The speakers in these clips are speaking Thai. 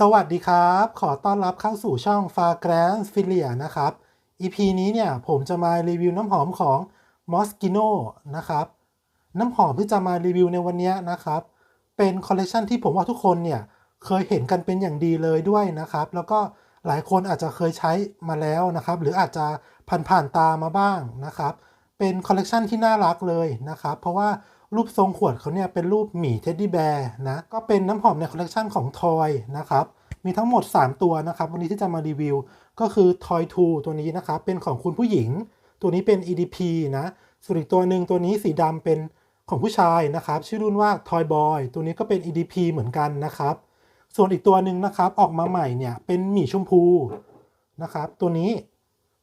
สวัสดีครับ ขอต้อนรับเข้าสู่ช่อง f a g r a n c e f i l i a นะครับ EP นี้เนี่ยผมจะมารีวิวน้ำหอมของ Moschino นะครับ น้ำหอมที่จะมารีวิวในวันนี้นะครับ เป็นคอลเลคชันที่ผมว่าทุกคนเนี่ยเคยเห็นกันเป็นอย่างดีเลยด้วยนะครับ แล้วก็หลายคนอาจจะเคยใช้มาแล้วนะครับ หรืออาจจะผ่านๆตามาบ้างนะครับ เป็นคอลเลกชันที่น่ารักเลยนะครับ เพราะว่า รูปทรงขวดเขาเนี่ยเป็นรูปหมีเท็ดดี้แบร์นะ ก็เป็นน้ำหอมในคอลเลกชันของทอยนะครับ มีทั้งหมด 3 ตัวนะครับ วันนี้ที่จะมารีวิว ก็คือ Toy 2ตัวนี้นะครับ เป็นของคุณผู้หญิง ตัวนี้เป็น EDP นะ ส่วนอีกตัวหนึ่งตัวนี้สีดำเป็นของผู้ชายนะครับ ชื่อรุ่นว่า Toy Boy ตัวนี้ก็เป็น EDP เหมือนกันนะครับ ส่วนอีกตัวหนึ่งนะครับ ออกมาใหม่เนี่ยเป็นหมีชมพูนะครับ ตัวนี้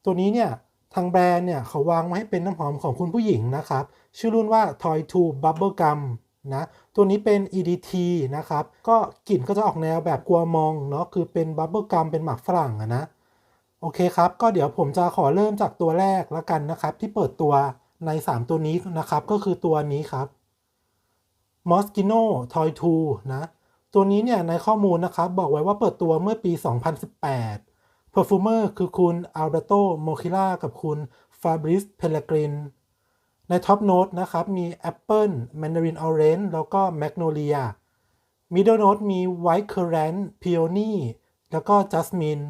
ตัวนี้เนี่ย ทางแบรนด์เนี่ยเขาวางไว้ให้เป็นน้ำหอมของคุณผู้หญิงนะครับ ชื่อรุ่นว่า Toy 2 Bubble Gum นะตัวนี้เป็น EDT นะครับ ก็กลิ่นก็จะออกแนวแบบกลัวมองเนาะคือเป็น Bubble Gum เป็นหมากฝรั่งอะนะ โอเคครับ ก็เดี๋ยวผมจะขอเริ่มจากตัวแรกแล้วกันนะครับ ที่เปิดตัวใน 3 ตัวนี้นะครับ ก็คือตัวนี้ครับ Moschino Toy 2นะ ตัวนี้เนี่ยในข้อมูลนะครับ บอกไว้ว่าเปิดตัวเมื่อปี 2018 Perfumer คือคุณ Alberto Mochila กับคุณ Fabrice Pellegrin ในท็อปโน้ตนะครับ มี Apple Mandarin Orange แล้วก็ Magnolia Middle Note มี White Currant Peony แล้วก็ Jasmine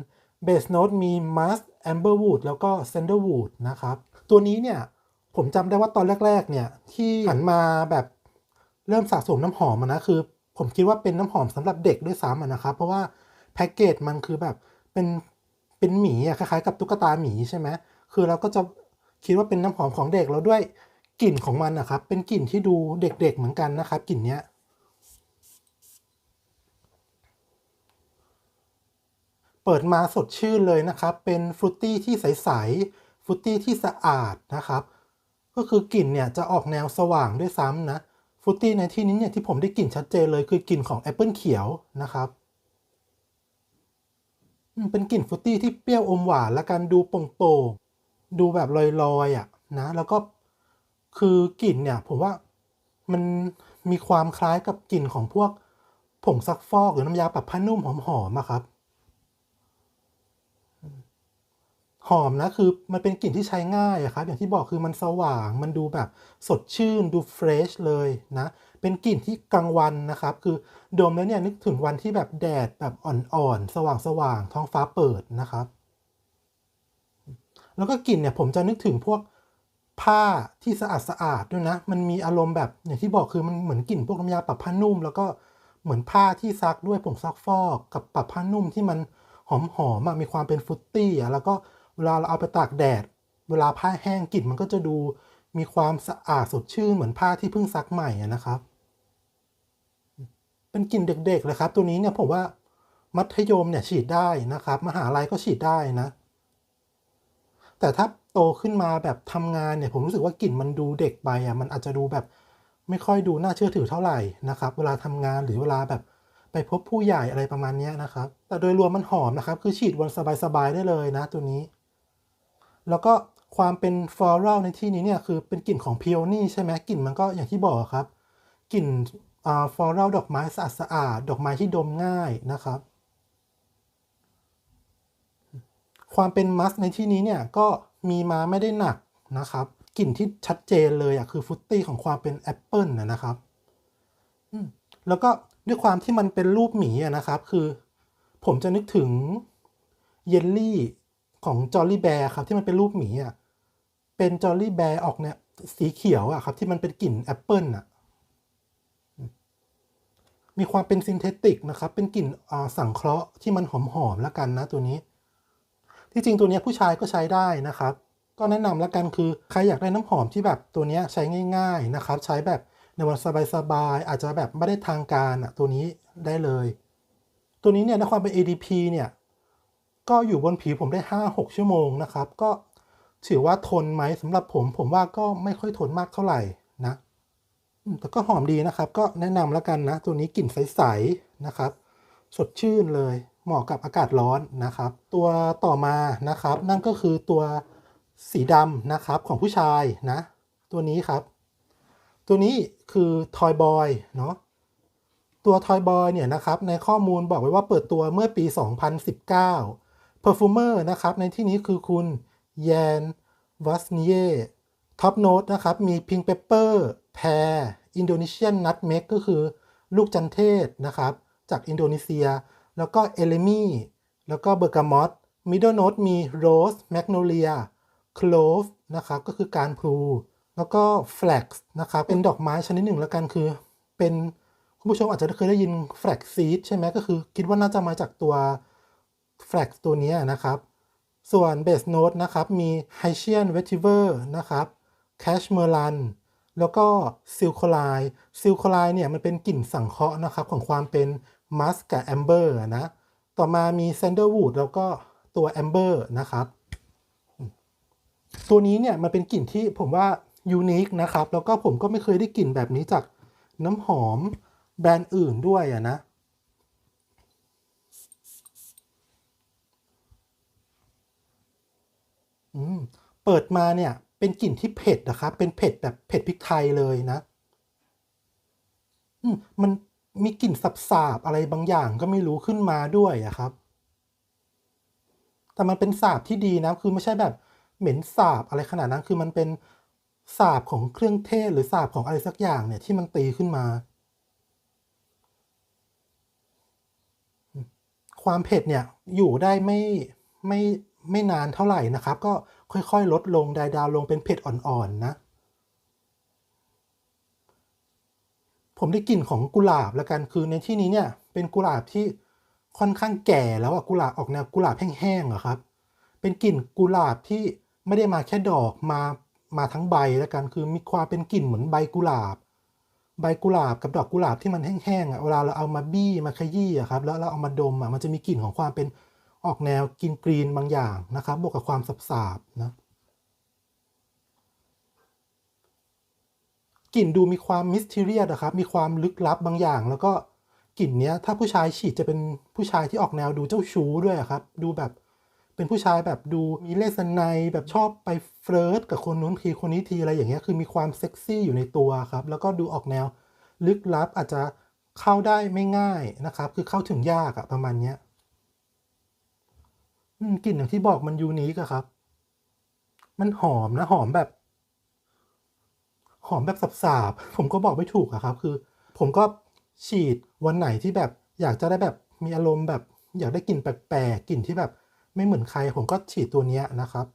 Base Note มี Musk Amberwood แล้วก็ Sandalwood นะครับ ตัวนี้เนี่ย ผมจำได้ว่าตอนแรก ๆ เนี่ย ที่หันมาแบบเริ่มสะสมน้ำหอมนะ คือ ผมคิดว่าเป็นน้ำหอมสำหรับเด็กด้วยซ้ำนะครับ เพราะว่าแพ็กเกจมันคือแบบเป็น เป็นหมีอะคล้ายๆกับตุ๊กตาหมีใช่ไหมคือเราก็จะคิดว่าเป็นน้ำหอมของเด็กแล้วด้วยกลิ่นของมันนะครับ เป็นกลิ่นที่ดูเด็กๆเหมือนกันนะครับกลิ่นเนี้ยเปิดมาสดชื่นเลยนะครับ เป็นฟรุตตี้ที่ใสๆฟรุตตี้ที่สะอาดนะครับ ก็คือกลิ่นเนี่ยจะออกแนวสว่างด้วยซ้ำนะฟรุตตี้ในที่นี้เนี่ยที่ผมได้กลิ่นชัดเจนเลยคือกลิ่นของแอปเปิลเขียวนะครับ เป็นกลิ่นฟรุตตี้ที่เปรี้ยวอมหวานและกันดูโป่งๆดูแบบลอยๆอะนะ แล้วก็คือกลิ่นเนี่ย ผมว่ามันมีความคล้ายกับกลิ่นของพวกผงซักฟอกหรือน้ำยาปรับผ้านุ่มหอมๆอะครับ หอมนะคือมันเป็นกลิ่นที่ใช้ง่ายอะครับ อย่างที่บอกคือมันสว่าง มันดูแบบสดชื่นดูเฟรชเลยนะ เป็นกลิ่นที่กลางวันนะครับ คือดมแล้วเนี่ยนึกถึงวันที่แบบแดดแบบอ่อนๆ สว่างๆ ท้องฟ้าเปิดนะครับ แล้วก็กลิ่นเนี่ยผมจะนึกถึงพวกผ้าที่สะอาดสะอาดด้วยนะ มันมีอารมณ์แบบอย่างที่บอกคือมันเหมือนกลิ่นพวกน้ำยาปรับผ้านุ่ม แล้วก็เหมือนผ้าที่ซักด้วยผงซักฟอกกับปรับผ้านุ่มที่มันหอมหอมมีความเป็นฟุตตี้อะแล้วก็เวลาเราเอาไปตากแดด เวลาผ้าแห้งกลิ่นมันก็จะดูมีความสะอาดสดชื่นเหมือนผ้าที่เพิ่งซักใหม่นะครับ เป็นกลิ่นเด็กๆเลยครับ ตัวนี้เนี่ยผมว่ามัธยมเนี่ยฉีดได้นะครับ มหาลัยก็ฉีดได้นะ แต่ถ้าโตขึ้นมาแบบทำงานเนี่ยผมรู้สึกว่ากลิ่นมันดูเด็กไปอะมันอาจจะดูแบบไม่ค่อยดูน่าเชื่อถือเท่าไหร่นะครับ เวลาทำงานหรือเวลาแบบไปพบผู้ใหญ่อะไรประมาณนี้นะครับ แต่โดยรวมมันหอมนะครับ คือฉีดวันสบายๆได้เลยนะตัวนี้ แล้วก็ความเป็นฟลอรัลในที่นี้เนี่ยคือเป็นกลิ่นของพิโอนี่ใช่ไหมกลิ่นมันก็อย่างที่บอกครับ กลิ่น ฟลอรัลดอกไม้สะอาดสะอาดดอกไม้ที่ดมง่ายนะครับ ความเป็นมัสในที่นี้เนี่ยก็มีมาไม่ได้หนักนะครับกลิ่นที่ชัดเจนเลยอะคือฟุตตี้ของความเป็นแอปเปิลนะครับแล้วก็ด้วยความที่มันเป็นรูปหมีนะครับ คือ ผมจะนึกถึงเยลลี่ของจอร์ลี่แบร์ครับที่มันเป็นรูปหมีอะเป็นจอร์ลี่แบร์ออกเนี่ยสีเขียวอะครับที่มันเป็นกลิ่นแอปเปิลอะ มีความเป็นซินเทติกนะครับ เป็นกลิ่นสังเคราะห์ที่มันหอมๆแล้วกันนะตัวนี้ ที่จริงตัวนี้ผู้ชายก็ใช้ได้นะครับ ก็แนะนำแล้วกันคือใครอยากได้น้ำหอมที่แบบตัวนี้ใช้ง่าย ๆนะครับ ใช้แบบในวันสบายๆอาจจะแบบไม่ได้ทางการอะตัวนี้ได้เลย ตัวนี้เนี่ยในความเป็น ADP เนี่ยก็อยู่บนผิวผมได้ 5-6 ชั่วโมงนะครับ ก็ถือว่าทนไหมสำหรับผม ผมว่าก็ไม่ค่อยทนมากเท่าไหร่นะ แต่ก็หอมดีนะครับ ก็แนะนำแล้วกันนะ ตัวนี้กลิ่นใสๆนะครับ สดชื่นเลยเหมาะกับอากาศร้อนนะครับ ตัวต่อมานะครับ นั่นก็คือตัวสีดำนะครับของผู้ชายนะ ตัวนี้ครับ ตัวนี้คือ Toy Boy เนาะตัว Toy Boy เนี่ยนะครับ ในข้อมูลบอกไว้ว่าเปิดตัวเมื่อปี 2019 Perfumer นะครับ ในที่นี้คือคุณแยนวัสเนียท็อปโน้ตนะครับ มี Pink Pepper แพรอินโดนีเซียนนัทเมกก็คือลูกจันเทศนะครับ จากอินโดนีเซีย แล้วก็เอเลมี่แล้วก็เบอร์กามอตมิดเดิลโนตมีโรสแมกโนเลียคลอฟนะครับก็คือการพลูแล้วก็แฟลกซ์นะครับเป็นดอกไม้ชนิดหนึ่งแล้วกันคือ เป็นคุณผู้ชมอาจจะเคยได้ยินแฟลกซีดใช่ไหมก็คือคิดว่าน่าจะมาจากตัวแฟลกตัวนี้นะครับ ส่วนเบสโนตนะครับมีไฮเชียนเวทิเวอร์นะครับแคชเมอร์ลัน แล้วก็ซิลโคไลซิลโคไลเนี่ยมันเป็นกลิ่นสังเคราะห์นะครับของความเป็นมัสกับแอมเบอร์นะ ต่อมามีแซนเดอร์วูดแล้วก็ตัวแอมเบอร์นะครับ ตัวนี้เนี่ยมันเป็นกลิ่นที่ผมว่ายูนิคนะครับ แล้วก็ผมก็ไม่เคยได้กลิ่นแบบนี้จากน้ำหอมแบรนด์อื่นด้วยอะนะเปิดมาเนี่ย เป็นกลิ่นที่เผ็ดนะครับ เป็นเผ็ดแบบเผ็ดพริกไทยเลยนะ อืมมันมีกลิ่นสาบๆอะไรบางอย่างก็ไม่รู้ขึ้นมาด้วยอะครับ แต่มันเป็นสาบที่ดีนะ คือไม่ใช่แบบเหม็นสาบอะไรขนาดนั้น คือมันเป็นสาบของเครื่องเทศหรือสาบของอะไรสักอย่างเนี่ยที่มันตีขึ้นมา ความเผ็ดเนี่ยอยู่ได้ไม่ไม่ ไม่นานเท่าไหร่นะครับ ก็ค่อยๆ ลดลงไดดาวลงเป็นเผ็ดอ่อนๆนะ ผมได้กลิ่นของกุหลาบแล้วกันคือในที่นี้เนี่ยเป็นกุหลาบที่ค่อนข้างแก่แล้วอะกุหลาบออกแนวกุหลาบแห้งๆอะครับ เป็นกลิ่นกุหลาบที่ไม่ได้มาแค่ดอกมามาทั้งใบแล้วกันคือมีความเป็นกลิ่นเหมือนใบกุหลาบ ใบกุหลาบกับดอกกุหลาบที่มันแห้งๆอะเวลาเราเอามาบี้มาขยี้อะครับแล้วเราเอามาดมอะมันจะมีกลิ่นของความเป็น ออกแนวกินกรีนบางอย่างนะครับ บวกกับความสาบๆนะกลิ่นดูมีความมิสทีเรียสนะครับ มีความลึกลับบางอย่าง แล้วก็กลิ่นเนี้ย ถ้าผู้ชายฉีดจะเป็นผู้ชายที่ออกแนวดูเจ้าชู้ด้วยครับ ดูแบบเป็นผู้ชายแบบดูมีเลสไนแบบชอบไปเฟลิร์ตกับคนนู้นทีคนนี้ทีอะไรอย่างเงี้ย คือมีความเซ็กซี่อยู่ในตัวครับ แล้วก็ดูออกแนวลึกลับอาจจะเข้าได้ไม่ง่ายนะครับ คือเข้าถึงยากอะประมาณเนี้ย กลิ่นอย่างที่บอกมันยูนิคอะครับ มันหอมนะหอมแบบ หอมแบบสาบๆผมก็บอกไม่ถูกอะครับ คือ ผมก็ฉีดวันไหนที่แบบอยากจะได้แบบมีอารมณ์แบบ อยากได้กลิ่นแปลกๆกลิ่นที่แบบ ไม่เหมือนใคร ผมก็ฉีดตัวนี้นะครับ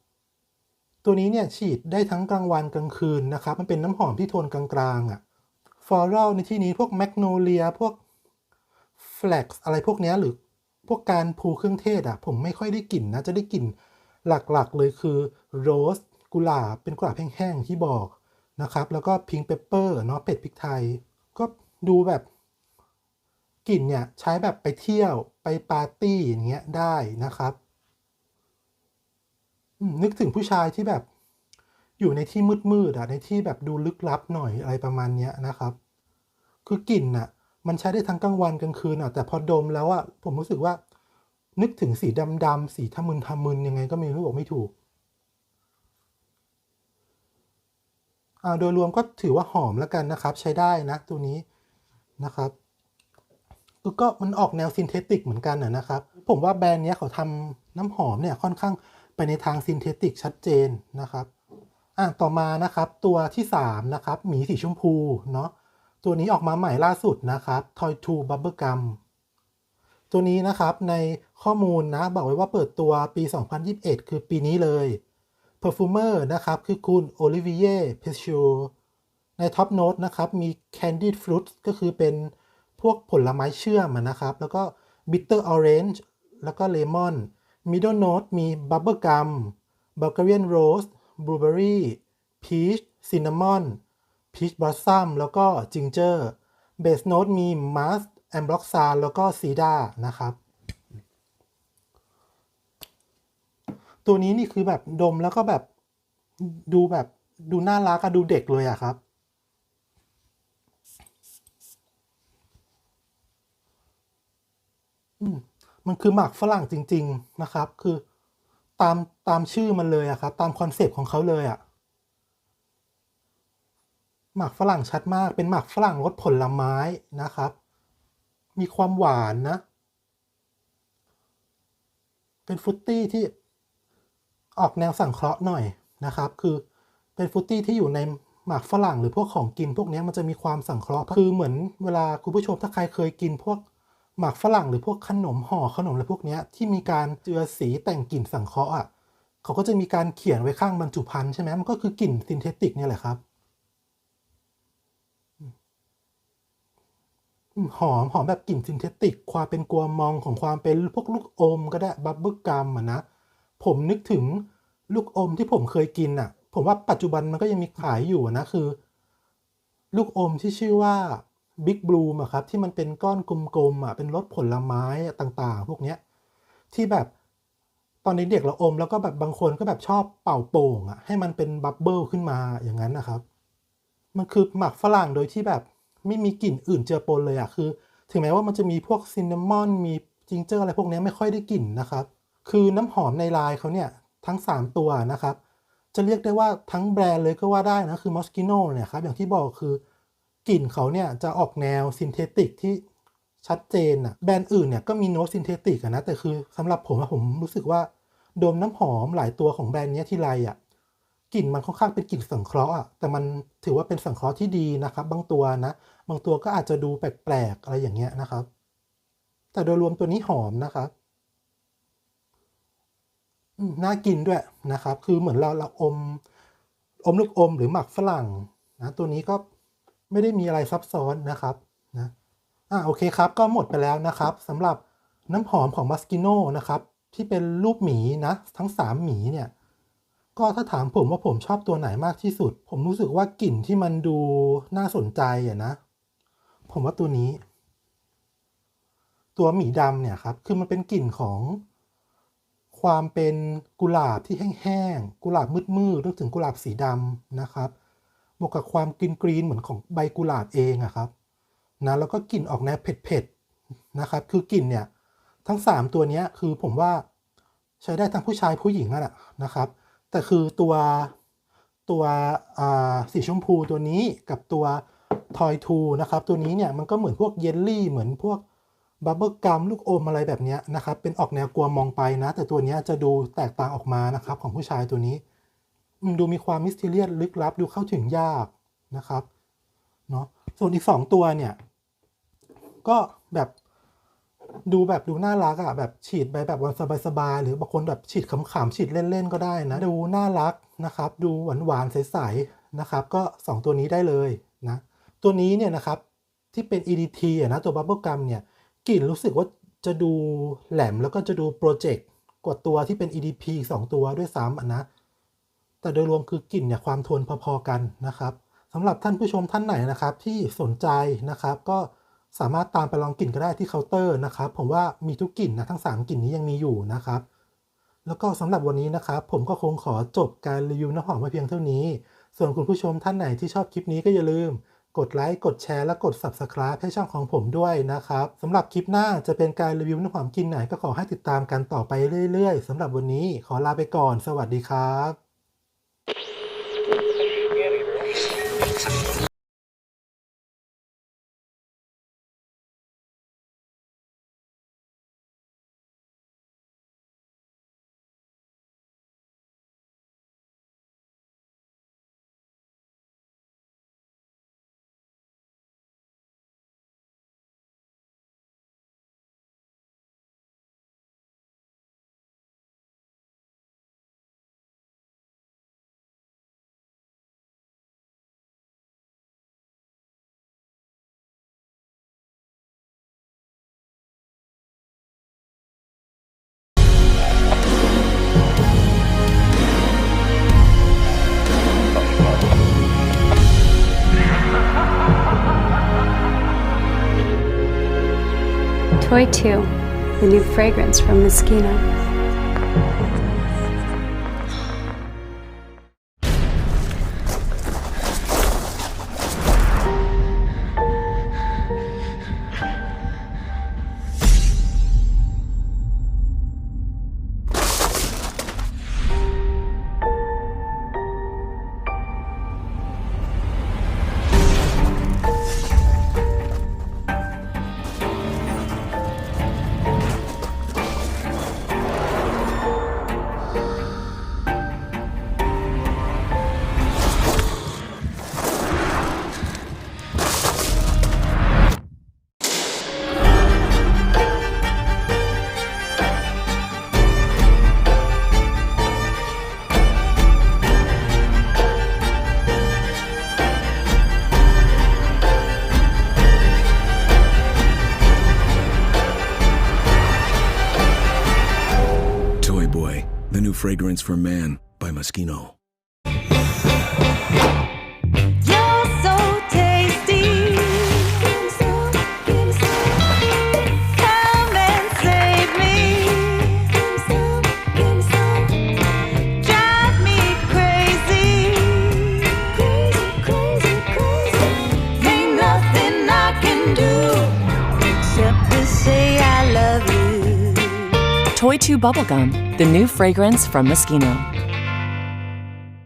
ตัวนี้เนี่ยฉีดได้ทั้งกลางวันกลางคืนนะครับ มันเป็นน้ำหอมที่โทนกลางๆอะฟลอรัลในที่นี้พวกแมกโนเลียพวกแฟลกซ์อะไรพวกนี้หรือ พวกการพูเครื่องเทศอะผมไม่ค่อยได้กลิ่นนะ จะได้กลิ่นหลักๆเลยคือโรสกุหลาบเป็นกุหลาบแห้งๆที่บอกนะครับ แล้วก็พิงเปเปอร์เนาะเป็ดพริกไทย ก็ดูแบบกลิ่นเนี่ยใช้แบบไปเที่ยวไปปาร์ตี้อย่างเงี้ยได้นะครับ นึกถึงผู้ชายที่แบบอยู่ในที่มืดๆอะในที่แบบดูลึกลับหน่อยอะไรประมาณเนี้ยนะครับ คือกลิ่นอะ มันใช้ได้ทั้งกลางวันกลางคืนอะแต่พอดมแล้วอะผมรู้สึกว่า นึกถึงสีดำๆสีทะมึนทะมึนยังไงก็ไม่รู้บอกไม่ถูกอ่าโดยรวมก็ถือว่าหอมแล้วกันนะครับ ใช้ได้นะตัวนี้นะครับก็มันออกแนวซินเทติกเหมือนกันนะครับ ผมว่าแบรนด์นี้เขาทำน้ำหอมเนี่ยค่อนข้างไปในทางซินเทติกชัดเจนนะครับอ่าต่อมานะครับตัวที่ 3 นะครับ หมีสีชมพูเนาะ ตัวนี้ออกมาใหม่ล่าสุดนะครับ Toy 2 Bubble Gum ตัวนี้นะครับในข้อมูลนะ บอกไว้ว่าเปิดตัวปี 2021 คือปีนี้เลย Perfumer นะครับ คือคุณ Olivier p e c h u ใน Top Note นะครับ มี Candied Fruit ก็คือเป็นพวกผลไม้เชื่อมนะครับ แล้วก็ Bitter Orange แล้วก็ Lemon Middle Note มี Bubble Gum Bulgarian Rose Blueberry Peach Cinnamon พีชบลัซซัมแล้วก็จิงเจอร์เบสโนตมีมัสแอมบล็อกซานแล้วก็ซีดานะครับ ตัวนี้นี่คือแบบดมแล้วก็แบบดูแบบดูน่ารักอะดูเด็กเลยอะครับ มันคือหมากฝรั่งจริง ๆนะครับ คือตามตามชื่อมันเลยอะครับ ตามคอนเซปต์ของเขาเลยอะ หมากฝรั่งชัดมาก เป็นหมากฝรั่งรสผลไม้นะครับ มีความหวานนะ เป็นฟุตตี้ที่ออกแนวสังเคราะห์หน่อยนะครับ คือเป็นฟุตตี้ที่อยู่ในหมากฝรั่งหรือพวกของกินพวกนี้มันจะมีความสังเคราะห์คือเหมือนเวลาคุณผู้ชมถ้าใครเคยกินพวกหมากฝรั่งหรือพวกขนมห่อขนมอะไรพวกนี้ที่มีการเจือสีแต่งกลิ่นสังเคราะห์อะเขาก็จะมีการเขียนไว้ข้างบรรจุภัณฑ์ใช่ไหมมันก็คือกลิ่นซินเทติกเนี่ยแหละครับ อืม หอมหอมแบบกลิ่นซินเทติก ความเป็นกัวมองของความเป็นพวกลูกอมก็ได้บับเบิลกัมอะนะ ผมนึกถึงลูกอมที่ผมเคยกินอะ ผมว่าปัจจุบันมันก็ยังมีขายอยู่นะคือ ลูกอมที่ชื่อว่าบิ๊กบลูมอะครับ ที่มันเป็นก้อนกลมๆอะเป็นรสผลไม้ต่างๆ พวกเนี้ย ที่แบบตอนเด็กๆเราอม แล้วก็แบบบางคนก็แบบชอบเป่าโป่งอะให้มันเป็นบับเบิลขึ้นมาอย่างนั้นนะครับ มันคือหมักฝรั่งโดยที่แบบ ไม่มีกลิ่นอื่นเจือปนเลยอะคือ ถึงแม้ว่ามันจะมีพวกซินนามอนมีจิงเจอร์อะไรพวกนี้ไม่ค่อยได้กลิ่นนะครับ คือน้ำหอมในลายเขาเนี่ยทั้ง 3 ตัวนะครับ จะเรียกได้ว่าทั้งแบรนด์เลยก็ว่าได้นะ คือ Moschino เนี่ยครับ อย่างที่บอกคือกลิ่นเขาเนี่ยจะออกแนวซินเทติกที่ชัดเจนอะแบรนด์อื่นเนี่ยก็มีโน้ตซินเทติกอะนะ แต่คือสำหรับผมผมรู้สึกว่าดมน้ำหอมหลายตัวของแบรนด์เนี้ยที่ไรอะ กลิ่นมันค่อนข้างเป็นกลิ่นสังเคราะห์อะแต่มันถือว่าเป็นสังเคราะห์ที่ดีนะครับ บางตัวนะ บางตัวก็อาจจะดูแปลกๆอะไรอย่างเงี้ยนะครับ แต่โดยรวมตัวนี้หอมนะครับน่ากินด้วยนะครับ คือเหมือนเราเราอม อมลูกอมหรือหมักฝรั่งนะตัวนี้ก็ไม่ได้มีอะไรซับซ้อนนะครับนะอ่าโอเคครับ ก็หมดไปแล้วนะครับสำหรับน้ำหอมของมัสกิโนนะครับ ที่เป็นรูปหมีนะ ทั้ง 3 หมีเนี่ย ก็ถ้าถามผมว่าผมชอบตัวไหนมากที่สุด ผมรู้สึกว่ากลิ่นที่มันดูน่าสนใจอะนะ ผมว่าตัวนี้ ตัวหมีดำเนี่ยครับ คือมันเป็นกลิ่นของความเป็นกุหลาบที่แห้งๆ กุหลาบมืดๆนึกถึงกุหลาบสีดำนะครับ บวกกับความกรีนกรีนเหมือนของใบกุหลาบเองอะครับ นะ แล้วก็กลิ่นออกแนวเผ็ดๆ นะครับ คือกลิ่นเนี่ย ทั้ง 3 ตัวนี้คือผมว่าใช้ได้ทั้งผู้ชายผู้หญิงอะแหละนะครับ แต่คือตัวตัวสีชมพูตัวนี้กับตัวทอยทูนะครับ ตัวนี้เนี่ยมันก็เหมือนพวกเยลลี่ เหมือนพวกบับเบิลกัมลูกอมอะไรแบบนี้นะครับ เป็นออกแนวกลัวมองไปนะ แต่ตัวนี้จะดูแตกต่างออกมานะครับ ของผู้ชายตัวนี้ ดูมีความมิส t เ r ียสลึกลับ ดูเข้าถึงยากนะครับเนาะส่วนอีกสองตัวเนี่ย ก็แบบ ดูแบบดูน่ารักอะแบบฉีดไปแบบวันสบายๆหรือบางคนแบบฉีดขำๆฉีดเล่นๆก็ได้นะดูน่ารักนะครับ ดูหวานๆใสๆนะครับ ก็ 2 ตัวนี้ได้เลยนะตัวนี้เนี่ยนะครับที่เป็น EDT อะนะตัว Bubble Gum เนี่ยกลิ่นรู้สึกว่าจะดูแหลมแล้วก็จะดูโปรเจกต์กว่าตัวที่เป็น EDP อีกสองตัวด้วยซ้ำนะแต่โดยรวมคือกลิ่นเนี่ยความทนพอๆกันนะครับสำหรับท่านผู้ชมท่านไหนนะครับที่สนใจนะครับก็ สามารถตามไปลองกลิ่นก็ได้ที่เคาน์เตอร์นะครับ ผมว่ามีทุกกลิ่นนะทั้ง 3กลิ่นนี้ยังมีอยู่นะครับ แล้วก็สำหรับวันนี้นะครับ ผมก็คงขอจบการรีวิวน้ำหอมมาเพียงเท่านี้ ส่วนคุณผู้ชมท่านไหนที่ชอบคลิปนี้ก็อย่าลืม กดไลค์กดแชร์และกด Subscribe ให้ช่องของผมด้วยนะครับสำหรับคลิปหน้าจะเป็นการรีวิวน้ำหอมกลินไหนก็ขอให้ติดตามกันต่อไปเรื่อยๆสำหรับวันนี้ขอลาไปก่อน สวัสดีครับ Toy 2, the new fragrance from Moschino. for Man by Moschino. Bubblegum, the new fragrance from Moschino.